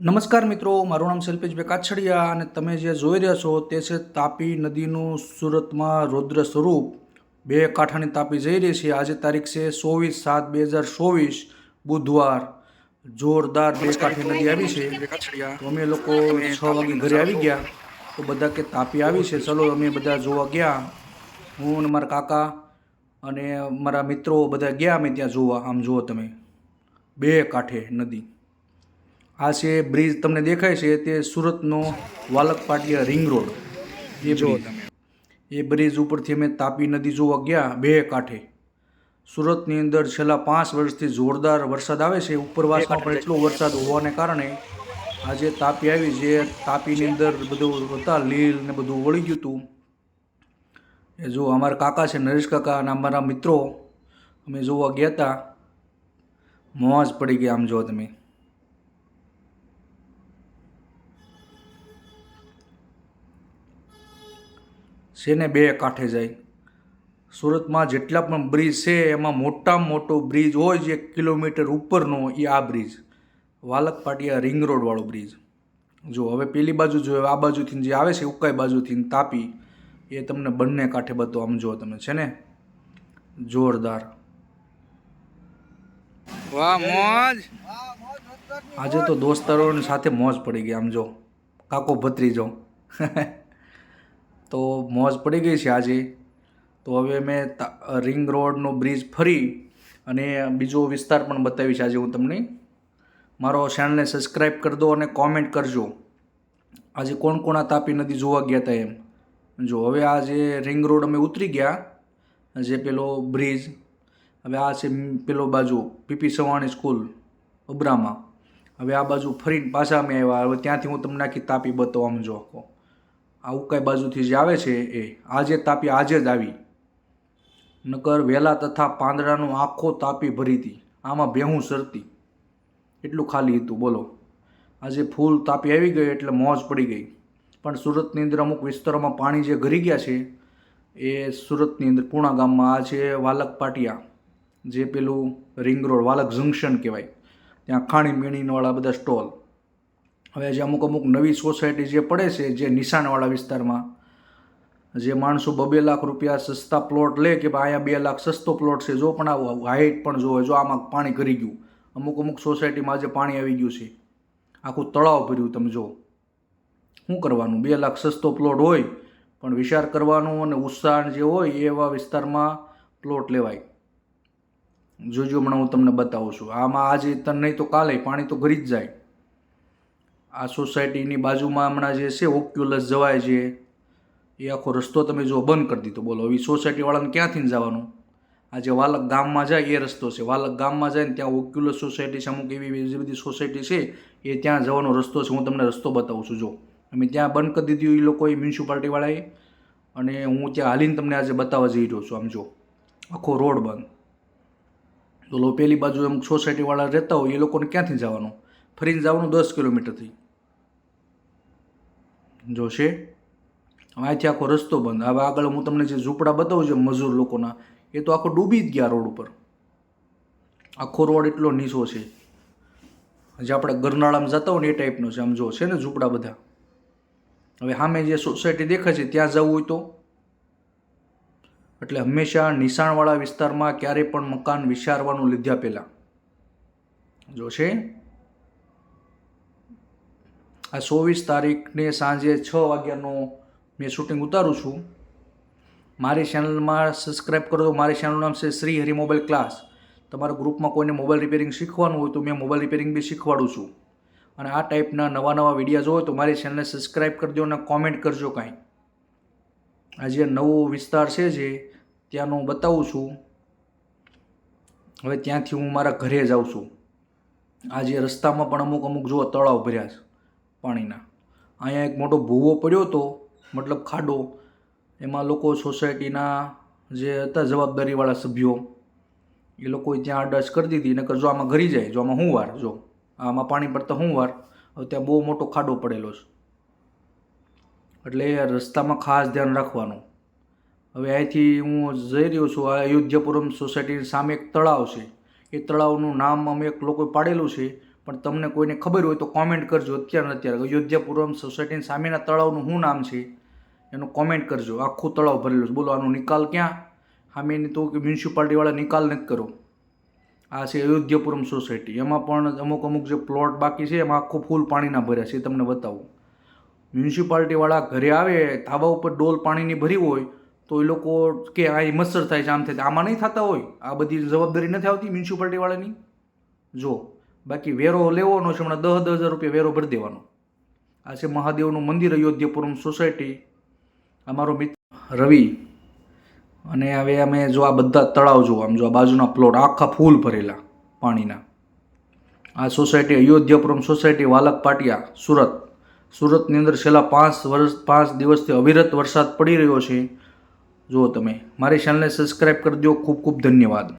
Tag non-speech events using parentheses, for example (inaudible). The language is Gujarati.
નમસ્કાર મિત્રો મારું નામ શિલ્પેશભાઈ કાછડિયા અને તમે જે જોઈ રહ્યા છો તે છે તાપી નદીનું સુરતમાં રૌદ્ર સ્વરૂપ. બે કાંઠાની તાપી જઈ રહી છે. આજે તારીખ છે ચોવીસ સાત બે હજાર ચોવીસ બુધવાર. જોરદાર બે કાંઠે નદી આવી છે. તો અમે લોકો છ વાગે ઘરે આવી ગયા. તો બધા કે તાપી આવી છે. ચલો અમે બધા જોવા ગયા. હું અને મારા કાકા અને મારા મિત્રો બધા ગયા અમે ત્યાં જોવા. આમ જુઓ તમે. બે કાંઠે નદી. આ છે બ્રિજ તમને દેખાય છે તે સુરતનો વાલકપાટિયા રિંગ રોડ. એ જો એ બ્રિજ ઉપરથી અમે તાપી નદી જોવા ગયા બે કાંઠે. સુરતની અંદર છેલ્લા પાંચ વર્ષથી જોરદાર વરસાદ આવે છે. ઉપરવાસમાં પણ એટલો વરસાદ હોવાને કારણે આજે તાપી આવી જે તાપીની અંદર બધું હતા લીલ ને બધું વળી ગયું હતું. એ જો અમારા કાકા છે નરેશ કાકા અને અમારા મિત્રો અમે જોવા ગયા હતા મોજ પડી ગયા આમ જો તમે. છે ને બે કાંઠે જાય. સુરતમાં જેટલા પણ બ્રિજ છે, એમાં મોટામાં મોટો બ્રિજ હોય જે કિલોમીટર ઉપરનો, એ આ બ્રિજ. વાલક પાટિયા રિંગ રોડવાળો બ્રિજ. જો હવે પેલી બાજુ જો આ બાજુથી જે આવે છે, ઉકાઈ બાજુથી તાપી, એ તમને બંને કાંઠે બધો આમ જો તમે છે ને જોરદાર. વાહ, મોજ! આજે તો દોસ્તારોની સાથે મોજ પડી ગઈ, આમ જો કાકો ભત્રીજો. (laughs) તો મોજ પડી ગઈ છે આજે. તો હવે મેં રિંગ રોડનો બ્રિજ ફરી અને બીજો વિસ્તાર પણ બતાવીશ આજે હું તમને. મારો ચેનલને સબસ્ક્રાઈબ કરી દો અને કોમેન્ટ કરજો. આજે કોણ કોણ આ તાપી નદી જોવા ગયા હતા એમ. જો હવે આ જે રિંગ રોડ અમે ઉતરી ગયા, જે પેલો બ્રિજ, હવે આ છે પેલો બાજુ પીપી સવાણી સ્કૂલ ઉબરામાં હવે આ બાજુ ફરીને પાછા અમે આવ્યા. હવે ત્યાંથી હું તમને આખી તાપી બતાવવા જો આખો. આ ઉકાઈ બાજુથી જે આવે છે એ આજે તાપી આજે જ આવી. નકર વેલા તથા પાંદડાનું આખો તાપી ભરી હતી. આમાં ભેહું સરતી. એટલું ખાલી હતું, બોલો. આજે ફૂલ તાપી આવી ગઈ એટલે મોજ પડી ગઈ. પણ સુરતની અંદર અમુક વિસ્તારોમાં પાણી જે ઘરી ગયા છે, એ સુરતની અંદર પૂણા ગામમાં આ છે વાલક પાટિયા, જે પેલું રિંગ રોડ, વાલક જંકશન કહેવાય. ત્યાં ખાણી પીણીવાળા બધા સ્ટોલ. હવે જે અમુક અમુક નવી સોસાયટી જે પડે છે, જે નિશાનવાળા વિસ્તારમાં, જે માણસો બબે લાખ રૂપિયા સસ્તા પ્લોટ લે કે ભાઈ અહીંયા બે લાખ સસ્તો પ્લોટ છે, જો પણ આ હાઇટ પણ જોવે જો આમાં પાણી કરી ગયું. અમુક અમુક સોસાયટીમાં આજે પાણી આવી ગયું છે. આખું તળાવ ભર્યું તમે જો શું કરવાનું? બે લાખ સસ્તો પ્લોટ હોય, પણ વિચાર કરવાનો અને ઉત્સાહ જે હોય એવા વિસ્તારમાં પ્લોટ લેવાય. જોજો હમણાં હું તમને બતાવું છું. આમાં આજે તન નહીં તો કાલે પાણી તો ઘરી જ જાય. આ સોસાયટીની બાજુમાં હમણાં જે છે, ઓક્યુલસ જવાય છે. એ આખો રસ્તો તમે જો બંધ કરી દીધો. બોલો, હવે સોસાયટીવાળાને ક્યાંથી જવાનું? આ જે વાલક ગામમાં જાય, એ રસ્તો છે. વાલક ગામમાં જાય ને ત્યાં ઓક્યુલસ સોસાયટી છે, અમુક એવી જે બધી સોસાયટી છે, એ ત્યાં જવાનો રસ્તો છે. હું તમને રસ્તો બતાવું છું જો અમે ત્યાં બંધ કરી દીધું એ લોકોએ, મ્યુનિસિપાલિટીવાળાએ. અને હું ત્યાં હાલીને તમને આજે બતાવવા જઈ રહ્યો છું, આમ જો આખો રોડ બંધ. તો પેલી બાજુ એમ સોસાયટીવાળા રહેતા હોય, એ લોકોને ક્યાંથી જવાનું? ફરીને જવાનું દસ કિલોમીટરથી. જો છે અહીંથી આખો રસ્તો બંધ. હવે આગળ હું તમને જે ઝૂંપડા બતાવું છું મજૂર લોકોના, એ તો આખો ડૂબી જ ગયા રોડ ઉપર. આખો રોડ એટલો નીચો છે. જે આપણે ગરનાળામાં જતા હોય ને એ ટાઈપનો છે. આમ જો છે ને ઝૂંપડા બધા. હવે સામે જે સોસાયટી દેખાય છે, ત્યાં જવું હોય તો? એટલે હંમેશા નિશાણવાળા વિસ્તારમાં ક્યારેય પણ મકાન વિચારવાનું લીધા પહેલાં. જો છે? આ ચોવીસ તારીખને સાંજે છ વાગ્યાનું મેં શૂટિંગ ઉતારું છું. મારી ચેનલમાં સબસ્ક્રાઈબ કરો તો મારી ચેનલનું નામ છે શ્રી હરિ મોબાઈલ ક્લાસ તમારા ગ્રુપમાં કોઈને મોબાઈલ રિપેરિંગ શીખવાનું હોય તો મેં મોબાઈલ રિપેરિંગ બી શીખવાડું છું. અને આ ટાઈપના નવા નવા વિડીયા હોય તો મારી ચેનલને સબસ્ક્રાઈબ કરી દો અને કોમેન્ટ કરજો કાંઈ. આ જે નવો વિસ્તાર છે જે, ત્યાંનું બતાવું છું. હવે ત્યાંથી હું મારા ઘરે જાઉં છું. આ જે રસ્તામાં પણ અમુક અમુક જુઓ તળાવ ભર્યા છે. પાણીના. અહીંયા એક મોટો ભૂવો પડ્યો હતો, મતલબ ખાડો. એમાં લોકો સોસાયટીના જે હતા જવાબદારીવાળા સભ્યો, એ લોકોએ ત્યાં અડાશ કરી દીધી, નકર જો આમાં ઘરી જાય, જો આમાં હું વાર, જો આમાં પાણી પડતા હું વાર, હવે ત્યાં બહુ મોટો ખાડો પડેલો છે. એટલે રસ્તામાં ખાસ ધ્યાન રાખવાનું. હવે અહીંથી હું જઈ રહ્યો છું, આ અયોધ્યાપુરમ સોસાયટીની સામે એક તળાવ છે. એ તળાવનું નામ અમે એક લોકોએ પાડેલું છે પણ તમને કોઈને ખબર હોય તો કોમેન્ટ કરજો અત્યારે અત્યારે. અયોધ્યા પૂર્વમ સોસાયટીની સામેના તળાવનું શું નામ છે? એનું કોમેન્ટ કરજો. આખું તળાવ ભરેલું છે. બોલો, આનો નિકાલ ક્યાં? સામેની તો કે મ્યુનિસિપાલિટીવાળા નિકાલ નથી કરો. આ છે અયોધ્યાપુરમ સોસાયટી. એમાં પણ અમુક અમુક જે પ્લોટ બાકી છે, એમાં આખું ફૂલ પાણીના ભર્યા છે. એ તમને બતાવું. મ્યુનિસિપાલિટીવાળા ઘરે આવે, ધાબા ઉપર ડોલ પાણીની ભરી હોય, તો એ લોકો કે આ મચ્છર થાય છે, આમ થાય આમાં નહીં થતા હોય? આ બધી જવાબદારી નથી આવતી મ્યુનિસિપાલિટીવાળાની જો. બાકી વેરો લેવાનો છે, હમણાં દસ દસ હજાર રૂપિયા વેરો ભરી દેવાનો. આ છે મહાદેવનું મંદિર, અયોધ્યાપુરમ સોસાયટી. અમારો મિત્ર રવિ. અને હવે અમે જો આ બધા તળાવ જો આમ જો આ બાજુના પ્લોટ આખા ફૂલ ભરેલા પાણીના. આ સોસાયટી અયોધ્યાપુરમ સોસાયટી, વાલક પાટિયા, સુરત. સુરતની અંદર છેલ્લા પાંચ વર્ષ, પાંચ દિવસથી અવિરત વરસાદ પડી રહ્યો છે. જુઓ તમે, મારી ચેનલને સબસ્ક્રાઈબ કરી દો ખૂબ ખૂબ ધન્યવાદ.